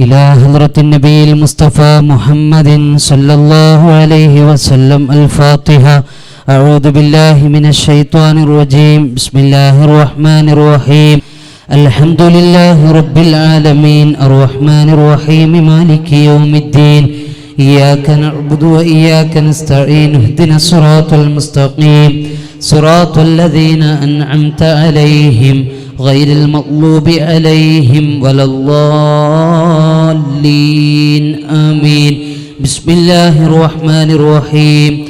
إلى حضرة النبي المصطفى محمد صلى الله عليه وسلم الفاتحة. أعوذ بالله من الشيطان الرجيم. بسم الله الرحمن الرحيم. الحمد لله رب العالمين. الرحمن الرحيم. مالك يوم الدين. إياك نعبد وإياك نستعين. اهدنا الصراط المستقيم. صراط الذين أنعمت عليهم. غير المغلوب عليهم ولا الضالين. آمين. بسم الله الرحمن الرحيم.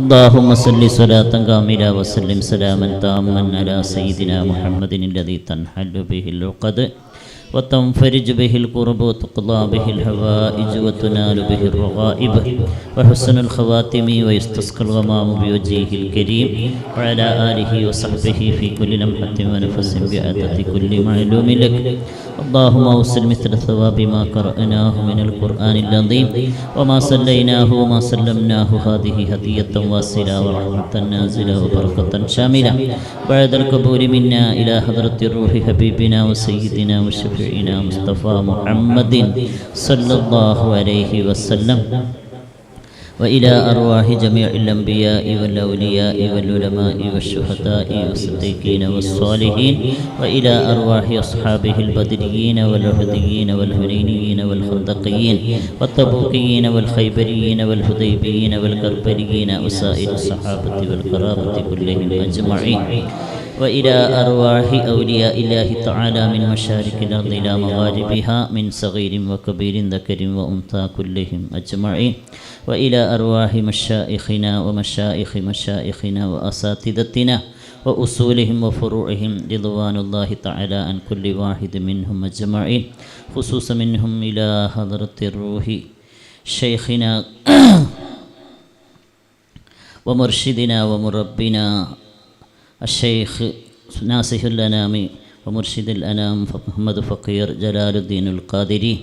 اللهم صل صلاة كاملة وسلم سلاما تاما على سيدنا محمد الذي تنحل به العقد وتنفرج به الكرب وتقضى به الهوائج وتنال به الرغائب وحسن الخواتم ويستسقى الغمام بوجهه الكريم وعلى آله وصحبه في كل لمحة ونفس بعدد كل معلوم لك اللهم أوصل مثل ثواب ما قرأناه من القرآن العظيم وما صليناه وما سلمناه هذه هدية واصلة ورحمة نازلة وبركة شاملة بعد القبول منا إلى حضرة الروح حبيبنا وسيدنا وشفيعنا مصطفى محمد صلى الله عليه وسلم وإلى أرواح جميع الأنبياء والأولياء والعلماء والشهداء والصديقين والصالحين وإلى أرواح أصحابه البدريين والعهديين والهنينيين والخندقيين والتبوكيين والخيبريين والهديبيين والكربليين وسائر الصحابة والقرابة كلهم أجمعين وإلى أرواح أولياء الله تعالى من مشارق الأرض إلى مغاربها من صغير وكبير ذكر وأنثى كلهم أجمعين. وإلى أرواح مشائخنا ومشائخ مشائخنا وأساتذتنا وأصولهم وفروعهم رضوان الله تعالى عن كل واحد منهم أجمعين. خصوصا منهم إلى حضرة الروح شيخنا ومرشدنا ومربنا الشيخ ناصح الأنام ومرشد الأنام محمد فقير جلال الدين القادري.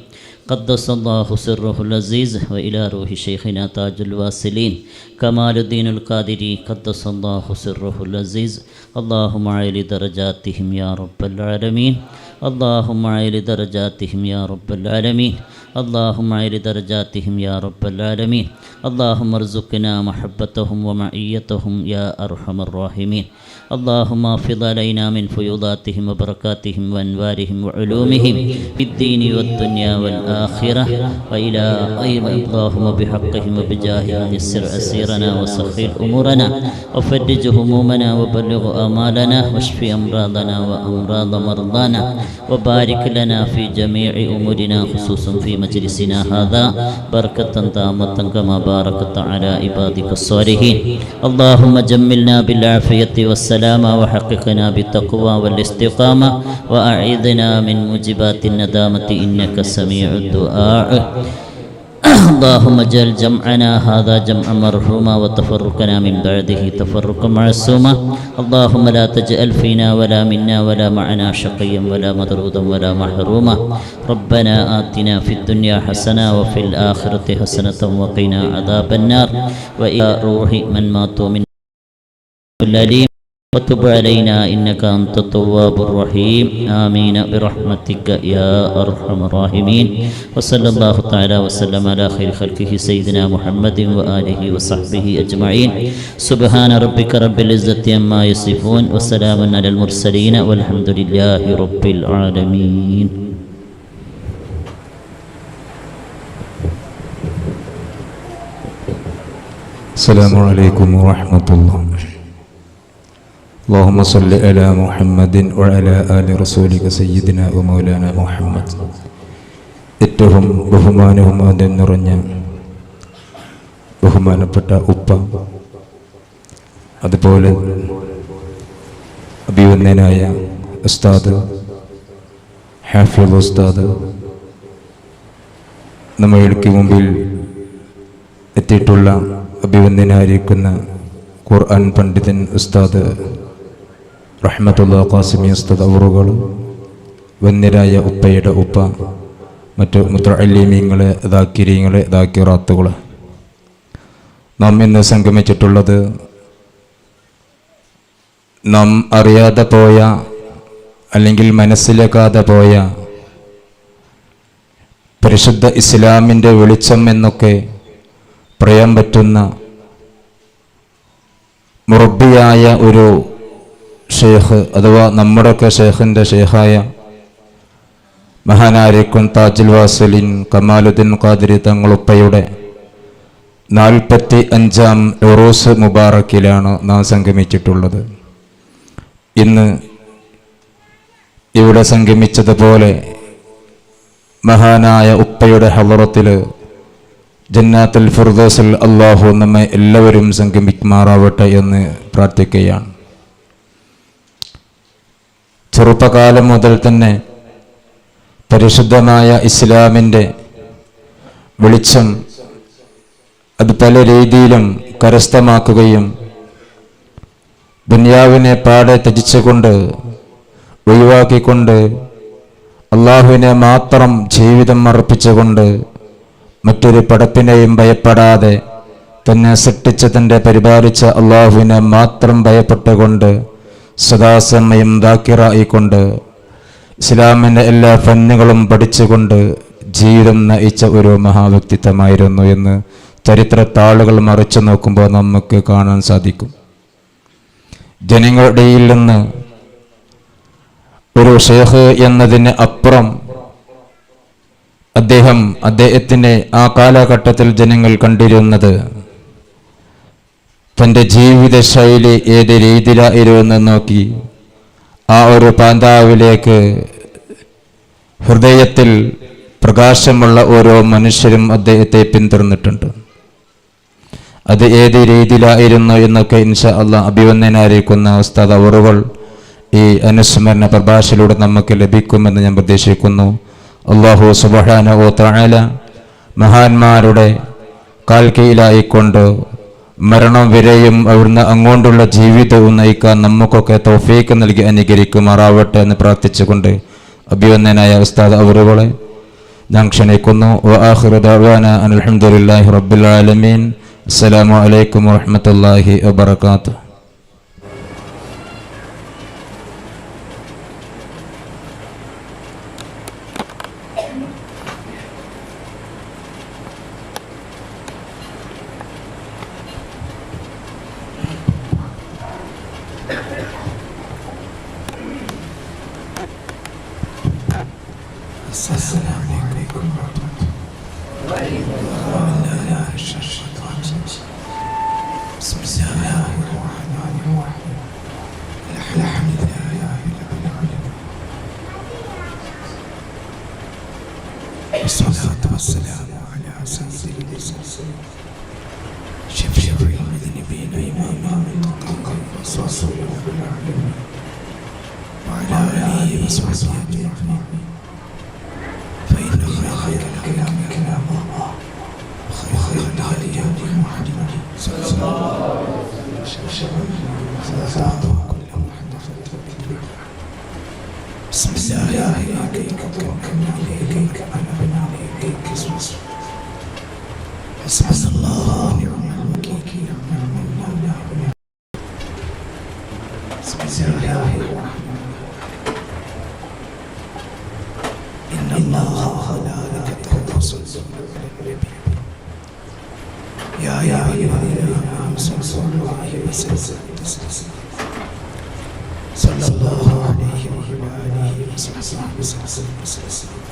قدس الله سره العزيز وإلى روح شيخنا تاج الواصلين. كمال الدين القادري قدس الله سره العزيز. اللهم عيل درجاتهم يا رب العالمين. اللهم عيل درجاتهم يا رب العالمين. اللهم عيل درجاتهم يا رب العالمين. اللهم ارزقنا محبتهم ومعيتهم يا أرحم الراحمين. اللهم افض علينا من فيوضاتهم وبركاتهم وانوارهم وعلومهم في الدين والدنيا والآخرة وإلى أيضا اللهم بحقهم وبجاههم يسر أسيرنا وسخر أمورنا وفرج همومنا وبلغ آمالنا واشف أمراضنا وأمراض مرضانا وبارك لنا في جميع أمورنا خصوصا في مجلسنا هذا بركة تامة كما باركت على عبادك الصالحين. اللهم جملنا بالعافية والسلامة وحققنا بالتقوى والاستقامة وأعيذنا من موجبات الندامة. إنك سميع الدعاء. اللهم اجعل جمعنا هذا جمعا مرحوما وتفرقنا من بعده تفرقا معصوما اللهم لا تجعل فينا ولا منا ولا معنا شقيا ولا مطرودا ولا محروما ربنا آتنا في الدنيا حسنة وفي الآخرة حسنة وقنا عذاب النار. وإلى روح من ماتوا من الأليم. وتب علينا إنك أنت التواب الرحيم. آمين. برحمتك يا أرحم الراحمين. وصلى الله تعالى وسلم على خير خلقه سيدنا محمد وآله وصحبه أجمعين. سبحان ربك رب العزة عما يصفون وسلام على المرسلين والحمد لله رب العالمين. السلام عليكم ورحمة الله. اللهم صل على محمد وعلى آل رسولك سيدنا ومولانا محمد ഏറ്റവും ബഹുമാനവും ആദ്യം നിറഞ്ഞ ബഹുമാനപ്പെട്ട ഉപ്പ അതുപോലെ അഭിവന്ദനായ ഉസ്താദ് ഹാഫിൾ ഉസ്താദ് നമ്മൾക്ക് മുമ്പിൽ എത്തിയിട്ടുള്ള അഭിവന്ദനായിരിക്കുന്ന ഖുർആൻ പണ്ഡിതൻ ഉസ്താദ് റഹ്മത്തുള്ള അവറുകൾ വന്യരായ ഉപ്പയുടെ ഉപ്പ മറ്റ് മുത്തഅല്ലീമീങ്ങളെ ദാക്കിരീങ്ങളെ ദാക്കിറാത്തുകൾ നാം ഇന്ന് സംഗമിച്ചിട്ടുള്ളത് നാം അറിയാതെ പോയ അല്ലെങ്കിൽ മനസ്സിലാക്കാതെ പോയ പരിശുദ്ധ ഇസ്ലാമിന്റെ വെളിച്ചം എന്നൊക്കെ പറയാൻ പറ്റുന്ന മുറബിയായ ഒരു ഷേഖ് അഥവാ നമ്മുടെയൊക്കെ ഷെയ്ഖിന്റെ ഷെയ്ഖായ മഹാനാരിക്കും താജുൽ വാസലിൻ കമാലുദ്ദീൻ ഖാദിരി തങ്ങളുപ്പയുടെ നാൽപ്പത്തി അഞ്ചാം ഉറൂസ് മുബാറക്കിലാണ് നാം സംഗമിച്ചിട്ടുള്ളത്. ഇന്ന് ഇവിടെ സംഗമിച്ചതുപോലെ മഹാനായ ഉപ്പയുടെ ഹവറത്തിൽ ജന്നാത്തുൽ ഫിർദോസിൽ അള്ളാഹു നമ്മെ എല്ലാവരും സംഗമിക്കുമാറാവട്ടെ എന്ന് പ്രാർത്ഥിക്കുകയാണ്. ചെറുപ്പകാലം മുതൽ തന്നെ പരിശുദ്ധമായ ഇസ്ലാമിന്റെ വെളിച്ചം അത് പല രീതിയിലും കരസ്ഥമാക്കുകയും ദുനിയാവിനെ പാടെ ത്യജിച്ചുകൊണ്ട് ഒഴിവാക്കിക്കൊണ്ട് അള്ളാഹുവിനെ മാത്രം ജീവിതം അർപ്പിച്ചുകൊണ്ട് മറ്റൊരു പടപ്പിനെയും ഭയപ്പെടാതെ തന്നെ സൃഷ്ടിച്ചതിന്റെ പരിപാലിച്ച അള്ളാഹുവിനെ മാത്രം ഭയപ്പെട്ടുകൊണ്ട് സദാസമയം ദാക്കിറായിക്കൊണ്ട് ഇസ്ലാമിന്റെ എല്ലാ ഫന്നുകളും പഠിച്ചുകൊണ്ട് ജീവിതം നയിച്ച ഒരു മഹാവ്യക്തിത്വമായിരുന്നു എന്ന് ചരിത്രത്താളുകൾ മറിച്ചു നോക്കുമ്പോൾ നമുക്ക് കാണാൻ സാധിക്കും. ജനങ്ങളുടെ നിന്ന് ഒരു ഷെയ്ഖ് എന്നതിന് അപ്പുറം അദ്ദേഹം അദ്ദേഹത്തിന്റെ ആ കാലഘട്ടത്തിൽ ജനങ്ങൾ കണ്ടിരുന്നത് തന്റെ ജീവിത ശൈലി ഏത് രീതിയിലായിരുന്നു നോക്കി. ആ ഒരു പാന്താവിലേക്ക് ഹൃദയത്തിൽ പ്രകാശമുള്ള ഓരോ മനുഷ്യരും അദ്ദേഹത്തെ പിന്തുടർന്നിട്ടുണ്ട്. അത് ഏത് രീതിയിലായിരുന്നു എന്നൊക്കെ ഇൻഷ അല്ല അഭിവന്ദനായിരിക്കുന്ന ഉസ്താദ് അവറുകൾ ഈ അനുസ്മരണ പ്രഭാഷയിലൂടെ നമുക്ക് ലഭിക്കുമെന്ന് ഞാൻ പ്രതീക്ഷിക്കുന്നു. അള്ളാഹു സുബഹാന ഓ താല മഹാന്മാരുടെ കാൽക്കീയിലായിക്കൊണ്ട് മരണം വരെയും അവിടുന്ന് അങ്ങോട്ടുള്ള ജീവിതവും നയിക്കാൻ നമുക്കൊക്കെ തോഫീക്ക് നൽകി അനുകരിക്കുമാറാവട്ടെ എന്ന് പ്രാർത്ഥിച്ചുകൊണ്ട് അഭിവന്ദനായ ഉസ്താദ് അവരുകളെ ഞാൻ ക്ഷണിക്കുന്നു. അലഹമുല്ലാഹി റബ്ബുലാലമീൻ അൽഹംദുലില്ലാഹി റബ്ബിൽ ആലമീൻ. سلام الحمد لله الصلاة والسلام على سيد المرسلين شفيع المذنبين إماما متقاقا وصلى الله عليه وعلى آله وصحبه أجمعين بسم الله عليك توكلنا عليك أنا عليك حسبنا الله الوكيل نعم المولى ونعم بسم الله الرحمن إن الله وملائكته يصلون على النبي يا أيها الذين آمنوا صلوا عليه وسلم تسليما صلى الله عليه وعلى آله وصحبه وسلم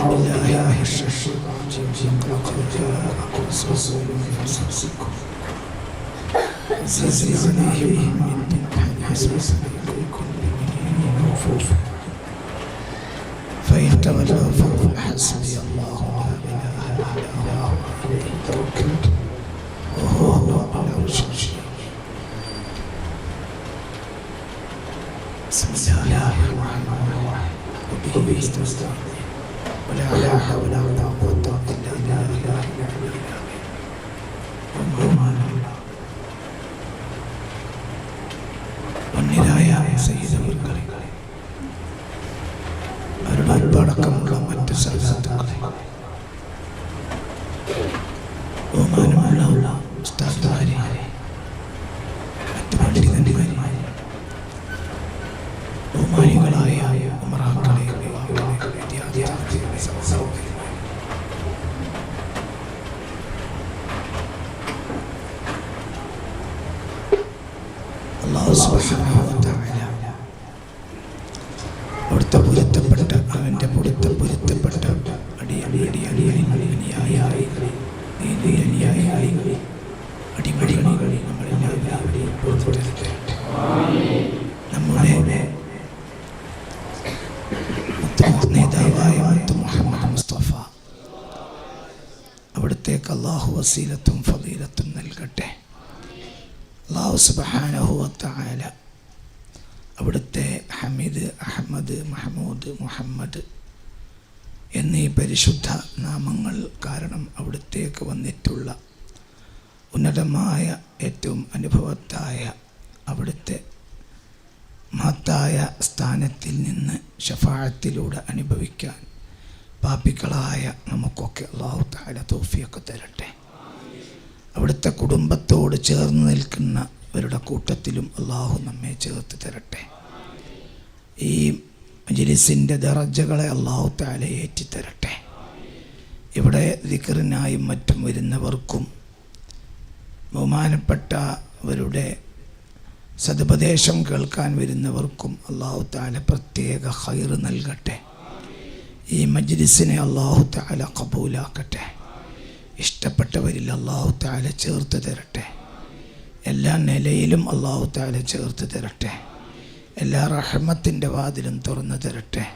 أعوذ بالله من الشيطان الرجيم لقد جاءكم رسول من أنفسكم عزيز عليه من حسب فإن تولوا فقل حسبي الله لا إله إلا هو. عليه توكلت وهو العرش العظيم بسم الله الرحمن الرحيم. وبه استستعين ബഹുമാനികളായ വസീലത്തും ഫലീലത്തും നൽകട്ടെ. അള്ളാഹു സുബ്ഹാനഹു വ അവിടുത്തെ ഹമീദ് അഹമ്മദ് മഹമൂദ് മുഹമ്മദ് എന്നീ പരിശുദ്ധ നാമങ്ങൾ കാരണം അവിടുത്തേക്ക് വന്നിട്ടുള്ള ഉന്നതമായ ഏറ്റവും അനുഭവത്തായ അവിടുത്തെ മഹത്തായ സ്ഥാനത്തിൽ നിന്ന് ഷഫാഴത്തിലൂടെ അനുഭവിക്കാൻ പാപ്പികളായ നമുക്കൊക്കെ അള്ളാഹു താല തോഫിയൊക്കെ തരട്ടെ. അവിടുത്തെ കുടുംബത്തോട് ചേർന്ന് നിൽക്കുന്നവരുടെ കൂട്ടത്തിലും അള്ളാഹു നമ്മെ ചേർത്ത് തരട്ടെ. ഈ മജിലിസിന്റെ ദറജകളെ അള്ളാഹു താല ഏറ്റിത്തരട്ടെ. ഇവിടെ ദിക്കറിനായും മറ്റും വരുന്നവർക്കും ബഹുമാനപ്പെട്ടവരുടെ സതുപദേശം കേൾക്കാൻ വരുന്നവർക്കും അള്ളാഹു താല പ്രത്യേക ഹൈറ് നൽകട്ടെ. ഈ മജ്ലിസിനെ അള്ളാഹു താല കബൂലാക്കട്ടെ. ഇഷ്ടപ്പെട്ടവരിൽ അള്ളാഹു താല ചേർത്ത് തരട്ടെ. എല്ലാ നിലയിലും അള്ളാഹു താല ചേർത്ത് തരട്ടെ. എല്ലാ റഹമത്തിന്റെ വാതിലും തുറന്നു തരട്ടെ.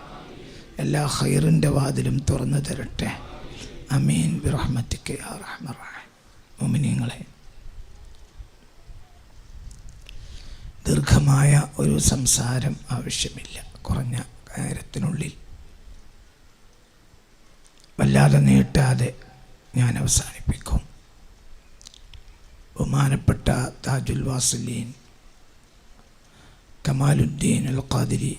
എല്ലാ ഹൈറിന്റെ വാതിലും തുറന്നു തരട്ടെ. അമീൻ. ബിറഹ്മത്തിക്ക് യാ റഹ്മ മുമിനിങ്ങളെ ദീർഘമായ ഒരു സംസാരം ആവശ്യമില്ല. കുറഞ്ഞ കാര്യത്തിനുള്ളിൽ. വല്ലാതെ നീട്ടാതെ ഞാൻ അവസാനിപ്പിക്കും. ബഹുമാനപ്പെട്ട താജുൽ വാസലീൻ കമാലുദ്ദീൻ അൽ ഖാദിരി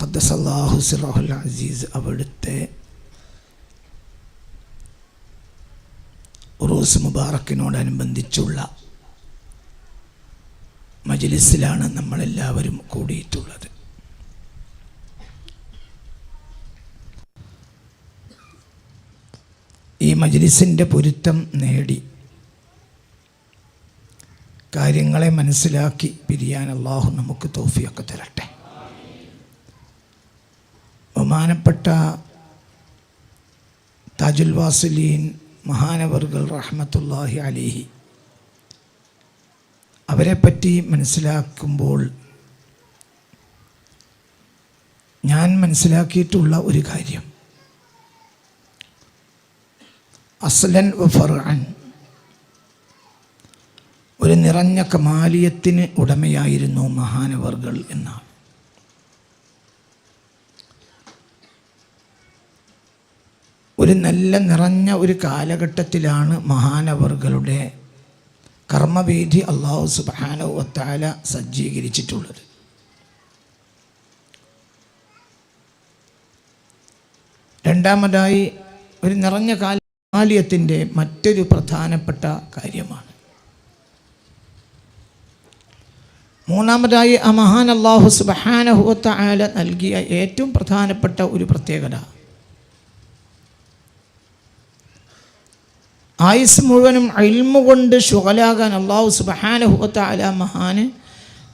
ഖദ്ദസല്ലാഹു സിറഹുൽ അസീസ് അവിടുത്തെ ഉറൂസ് മുബാറക്കിനോടനുബന്ധിച്ചുള്ള മജ്ലിസിലാണ് നമ്മളെല്ലാവരും കൂടിയിട്ടുള്ളത്. ഈ മജ്ലിസിന്റെ പൊരുത്തം നേടി. കാര്യങ്ങളെ മനസ്സിലാക്കി പിരിയാൻ അള്ളാഹു നമുക്ക് തോഫിയൊക്കെ തരട്ടെ. ബഹുമാനപ്പെട്ട താജുൽ വാസലീൻ മഹാനവർകൾ റഹ്മത്തുല്ലാഹി അലിഹി അവരെപ്പറ്റി മനസ്സിലാക്കുമ്പോൾ ഞാൻ മനസ്സിലാക്കിയിട്ടുള്ള ഒരു കാര്യം. അസ്ലൻ ഫർഅൻ. ഒരു നിറഞ്ഞ കമാലിയത്തിന് ഉടമയായിരുന്നു മഹാനവർകൾ എന്നാണ്. ഒരു നല്ല നിറഞ്ഞ ഒരു കാലഘട്ടത്തിലാണ് മഹാനവർകളുടെ കർമ്മവേദി അള്ളാഹു സുബാനോ വത്താല സജ്ജീകരിച്ചിട്ടുള്ളത്. രണ്ടാമതായി ഒരു നിറഞ്ഞ കാലിയത്തിന്റെ മറ്റൊരു പ്രധാനപ്പെട്ട കാര്യമാണ്. മൂന്നാമതായി ആ മഹാൻ അള്ളാഹു സുബഹാനഹുവത്ത ആല നൽകിയ ഏറ്റവും പ്രധാനപ്പെട്ട ഒരു പ്രത്യേകത. ആയുസ് മുഴുവനും അൽമ കൊണ്ട് ഷുഗലാകാൻ അള്ളാഹു സുബഹാനഹുവത്ത ആല മഹാന്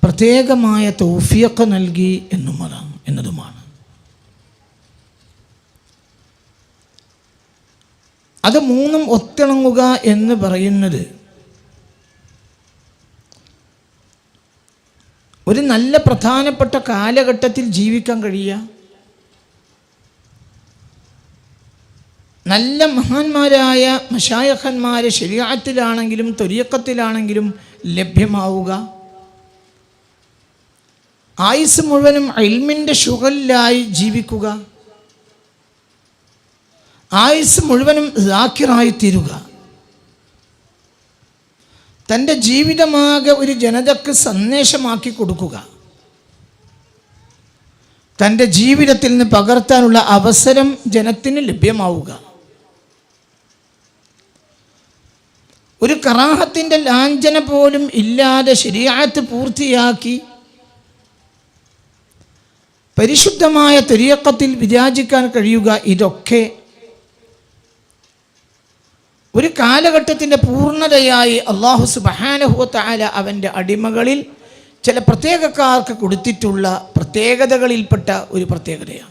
പ്രത്യേകമായ തൗഫിയൊക്കെ നൽകി എന്നുമതാണ് എന്നതുമാണ്. അത് മൂന്നും ഒത്തിണങ്ങുക എന്ന് പറയുന്നത് ഒരു നല്ല പ്രധാനപ്പെട്ട കാലഘട്ടത്തിൽ ജീവിക്കാൻ കഴിയുക. നല്ല മഹാന്മാരായ മഷായഖന്മാരെ ശരീരത്തിലാണെങ്കിലും തൊരിയക്കത്തിലാണെങ്കിലും ലഭ്യമാവുക. ആയുസ് മുഴുവനും അൽമിന്റെ ഷുഗലിലായി ജീവിക്കുക. ആയുസ് മുഴുവനും റാക്കിറായി തീരുക തന്റെ ജീവിതമാകെ ഒരു ജനതക്ക് സന്ദേശമാക്കി കൊടുക്കുക. തന്റെ ജീവിതത്തിൽ നിന്ന് പകർത്താനുള്ള അവസരം ജനത്തിന് ലഭ്യമാവുക. ഒരു കറാഹത്തിന്റെ ലാഞ്ചന പോലും ഇല്ലാതെ ശരിയാത്ത് പൂർത്തിയാക്കി പരിശുദ്ധമായ തെരിയക്കത്തിൽ വിരാജിക്കാൻ കഴിയുക ഇതൊക്കെ ഒരു കാലഘട്ടത്തിന്റെ പൂർണതയായി അള്ളാഹു സുബഹാനഹുത്താല അവന്റെ അടിമകളിൽ ചില പ്രത്യേകക്കാർക്ക് കൊടുത്തിട്ടുള്ള പ്രത്യേകതകളിൽപ്പെട്ട ഒരു പ്രത്യേകതയാണ്.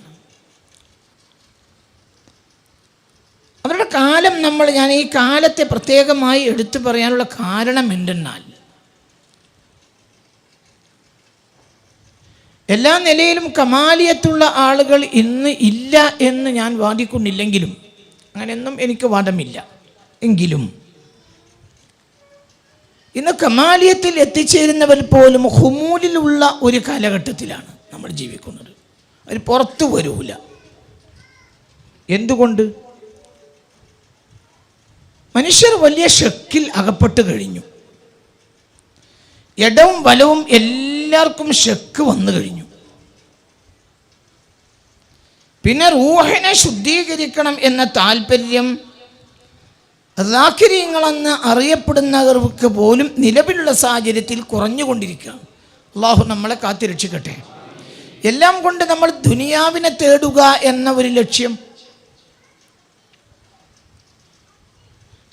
അവരുടെ കാലം നമ്മൾ ഞാൻ ഈ കാലത്തെ പ്രത്യേകമായി എടുത്തു പറയാനുള്ള കാരണം എന്തെന്നാൽ എല്ലാ നിലയിലും കമാലിയത്തുള്ള ആളുകൾ ഇന്ന് ഇല്ല എന്ന് ഞാൻ വാദിക്കുന്നില്ലെങ്കിലും അങ്ങനെയൊന്നും എനിക്ക് വാദമില്ല. എങ്കിലും ഇന്ന് കമാലിയത്തിൽ എത്തിച്ചേരുന്നവർ പോലും ഹുമൂലിലുള്ള ഒരു കാലഘട്ടത്തിലാണ് നമ്മൾ ജീവിക്കുന്നത്. അവർ പുറത്തു വരൂല. എന്തുകൊണ്ട്? മനുഷ്യർ വലിയ ഷക്കിൽ അകപ്പെട്ട് കഴിഞ്ഞു. ഇടവും വലവും എല്ലാവർക്കും ഷെക്ക് വന്നു കഴിഞ്ഞു. പിന്നെ റൂഹിനെ ശുദ്ധീകരിക്കണം എന്ന താല്പര്യം റാക്കിര്യങ്ങളെന്ന് അറിയപ്പെടുന്നവർക്ക് പോലും നിലവിലുള്ള സാഹചര്യത്തിൽ കുറഞ്ഞുകൊണ്ടിരിക്കുകയാണ്. അള്ളാഹു നമ്മളെ കാത്തിരക്ഷിക്കട്ടെ എല്ലാം കൊണ്ട് നമ്മൾ ദുനിയാവിനെ തേടുക എന്ന ഒരു ലക്ഷ്യം.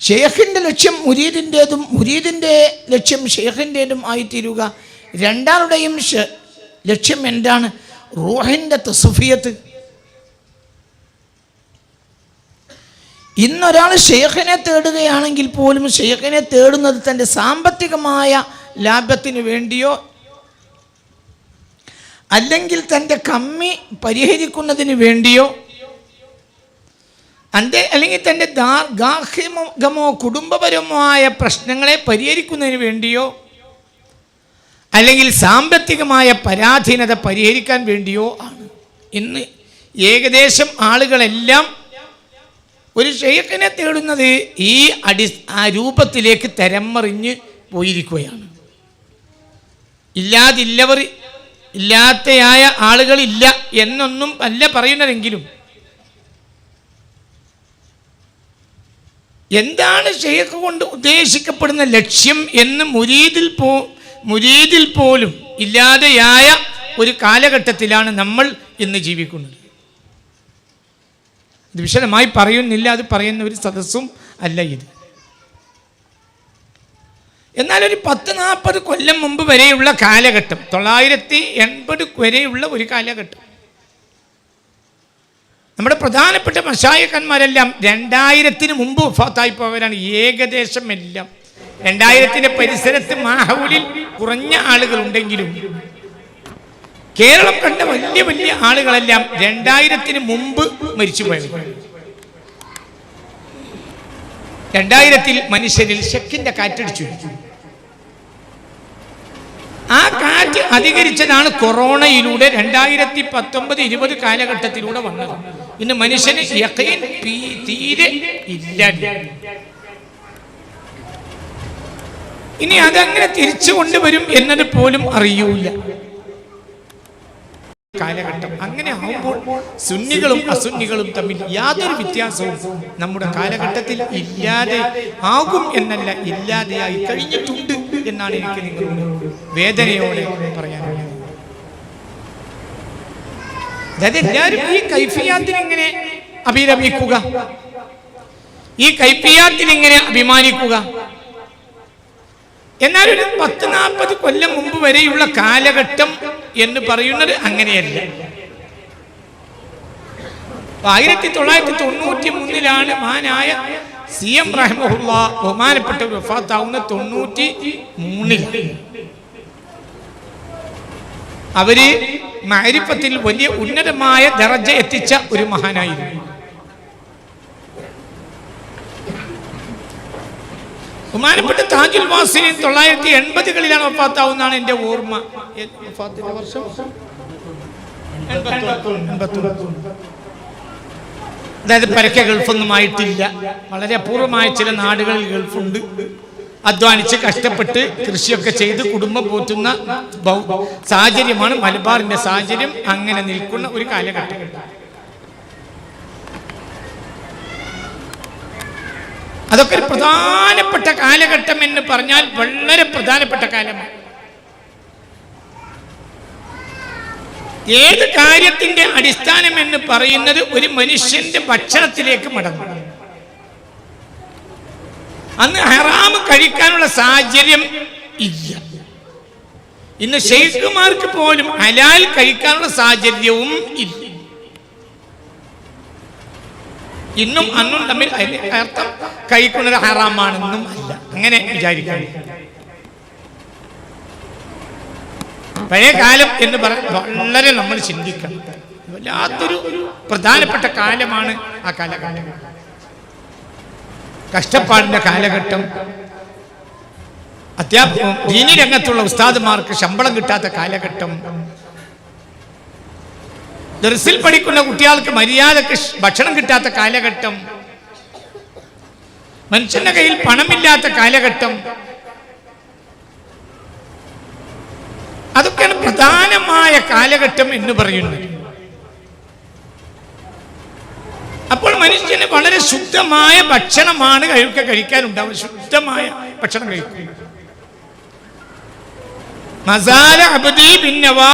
ഷെയ്ഖിന്റെ ലക്ഷ്യം മുരീദിന്റേതും മുരീദിന്റെ ലക്ഷ്യം ഷെയ്ഖിന്റേതും ആയിത്തീരുക. രണ്ടാളുടെയും ലക്ഷ്യം എന്താണ്? റൂഹിന്റെ തസുഫിയത്ത്. ഇന്നൊരാൾ ഷെയ്ഖിനെ തേടുകയാണെങ്കിൽ പോലും ഷെയ്ഖിനെ തേടുന്നത് തന്റെ സാമ്പത്തികമായ ലാഭത്തിന് വേണ്ടിയോ അല്ലെങ്കിൽ തന്റെ കമ്മി പരിഹരിക്കുന്നതിന് വേണ്ടിയോ തന്റെ അല്ലെങ്കിൽ തന്റെ ഗാർഹികമോ കുടുംബപരമായ പ്രശ്നങ്ങളെ പരിഹരിക്കുന്നതിന് വേണ്ടിയോ അല്ലെങ്കിൽ സാമ്പത്തികമായ പരാധീനത പരിഹരിക്കാൻ വേണ്ടിയോ ആണ്. ഇന്ന് ഏകദേശം ആളുകളെല്ലാം ഒരു ഷെയ്ഖിനെ തേടുന്നത് ഈ അടി ആ രൂപത്തിലേക്ക് തരംമറിഞ്ഞ് പോയിരിക്കുകയാണ്. ഇല്ലാതില്ലവർ ഇല്ലാത്തയായ ആളുകളില്ല എന്നൊന്നും അല്ല പറയുന്നതെങ്കിലും എന്താണ് ഷെയ്ഖ് കൊണ്ട് ഉദ്ദേശിക്കപ്പെടുന്ന ലക്ഷ്യം എന്ന് മുരീദിൽ പോ മുരീദിൽ പോലും ഇല്ലാതെയായ ഒരു കാലഘട്ടത്തിലാണ് നമ്മൾ ഇന്ന് ജീവിക്കുന്നത്. ഇത് വിശദമായി പറയുന്നില്ല അത് പറയുന്ന ഒരു സദസ്സും അല്ല ഇത്. എന്നാൽ ഒരു പത്ത് നാൽപ്പത് കൊല്ലം മുമ്പ് വരെയുള്ള കാലഘട്ടം തൊള്ളായിരത്തി എൺപത് വരെയുള്ള ഒരു കാലഘട്ടം. നമ്മുടെ പ്രധാനപ്പെട്ട മഷായക്കന്മാരെല്ലാം രണ്ടായിരത്തിന് മുമ്പ് ഫാത്തായി പോയവരാണ് ഏകദേശം എല്ലാം. രണ്ടായിരത്തിന്റെ പരിസരത്ത് മാഹൂലിൽ കുറഞ്ഞ ആളുകൾ ഉണ്ടെങ്കിലും കേരളം കണ്ട വലിയ വലിയ ആളുകളെല്ലാം രണ്ടായിരത്തിന് മുമ്പ് മരിച്ചു പോയത് രണ്ടായിരത്തിൽ മനുഷ്യരിൽ ശക്കിന്റെ കാറ്റടിച്ചു. ആ കാറ്റ് അധികരിച്ചതാണ് കൊറോണയിലൂടെ രണ്ടായിരത്തി പത്തൊമ്പത് ഇരുപത് കാലഘട്ടത്തിലൂടെ വന്നത്. ഇന്ന് മനുഷ്യന് തീരെ ഇല്ല. ഇനി അതങ്ങനെ തിരിച്ചു കൊണ്ടുവരും എന്നത് പോലും അറിയൂല കാലഘട്ടം. അങ്ങനെ ആവുമ്പോൾ സുന്നികളും അസുന്നികളും തമ്മിൽ യാതൊരു വ്യത്യാസവും നമ്മുടെ കാലഘട്ടത്തിൽ ഇല്ലാതെ ആകും എന്നല്ല ഇല്ലാതെയായി കഴിഞ്ഞിട്ടുണ്ട് എന്നാണ് എനിക്ക് നിങ്ങളോട് വേദനയോടെ പറയാനുള്ളത്. അതായത് എല്ലാവരും ഈ കൈഫിയാത്തിന് ഇങ്ങനെ അഭിരമിക്കുക. ഈ കൈഫിയാത്തിന് ഇങ്ങനെ അഭിമാനിക്കുക. എന്നാൽ ഒരു പത്ത് നാൽപ്പത് കൊല്ലം മുമ്പ് വരെയുള്ള കാലഘട്ടം എന്ന് പറയുന്നത് അങ്ങനെയല്ല. ആയിരത്തി തൊള്ളായിരത്തി തൊണ്ണൂറ്റി മൂന്നിലാണ് മഹാനായ സി എം റഹ്മുള്ള ബഹുമാനപ്പെട്ട വഫാത്താവുന്ന തൊണ്ണൂറ്റി മൂന്നിൽ അവർ മാരിപ്പത്തിൽ വലിയ ഉന്നതമായ ദറജ എത്തിച്ച ഒരു മഹാനായിരുന്നു. ബഹുമാനപ്പെട്ട താജുൽ വാസിനി തൊള്ളായിരത്തി എൺപതുകളിലാണ് ഒപ്പാത്താവുന്നതാണ് എന്റെ ഓർമ്മ. വർഷം. അതായത് പരക്കെ ഗൾഫൊന്നും ആയിട്ടില്ല. വളരെ അപൂർവമായ ചില നാടുകളിൽ ഗൾഫുണ്ട്. അധ്വാനിച്ച് കഷ്ടപ്പെട്ട് കൃഷിയൊക്കെ ചെയ്ത് കുടുംബം പോറ്റുന്ന സാഹചര്യമാണ് മലബാറിന്റെ സാഹചര്യം. അങ്ങനെ നിൽക്കുന്ന ഒരു കാലഘട്ടം. അതൊക്കെ ഒരു പ്രധാനപ്പെട്ട കാലഘട്ടം എന്ന് പറഞ്ഞാൽ വളരെ പ്രധാനപ്പെട്ട കാലമാണ്. ഏത് കാര്യത്തിന്റെ അടിസ്ഥാനം എന്ന് പറയുന്നത് ഒരു മനുഷ്യന്റെ ഭക്ഷണത്തിലേക്ക് മടങ്ങും. അന്ന് ഹറാം കഴിക്കാനുള്ള സാഹചര്യം ഇല്ല. ഇന്ന് ഷെയ്ഖുമാർക്ക് പോലും ഹലാൽ കഴിക്കാനുള്ള സാഹചര്യവും ഇല്ല. ഇന്നും അന്നും തമ്മിൽ അർത്ഥം. കഴിക്കുന്നത് ഹറാമാണെന്നും അല്ല. അങ്ങനെ വിചാരിക്കാം പഴയ കാലം എന്ന് പറഞ്ഞ വളരെ നമ്മൾ ചിന്തിക്കണം. വല്ലാത്തൊരു പ്രധാനപ്പെട്ട കാലമാണ് ആ കാലഘട്ടം. കഷ്ടപ്പാടിന്റെ കാലഘട്ടം. അധ്യാപ ദീനി രംഗത്തുള്ള ഉസ്താദുമാർക്ക് ശമ്പളം കിട്ടാത്ത കാലഘട്ടം. ദർസിൽ പഠിക്കുന്ന കുട്ടികൾക്ക് മര്യാദയ്ക്ക് ഭക്ഷണം കിട്ടാത്ത കാലഘട്ടം മനുഷ്യന്റെ കയ്യിൽ പണമില്ലാത്ത കാലഘട്ടം. അതൊക്കെയാണ് പ്രധാനമായ കാലഘട്ടം എന്ന് പറയുന്നത്. അപ്പോൾ മനുഷ്യന് വളരെ ശുദ്ധമായ ഭക്ഷണമാണ് കഴിക്ക കഴിക്കാനുണ്ടാവുക. ശുദ്ധമായ ഭക്ഷണം കഴിക്കുക. മസാല അബദി ഭിന്നവാ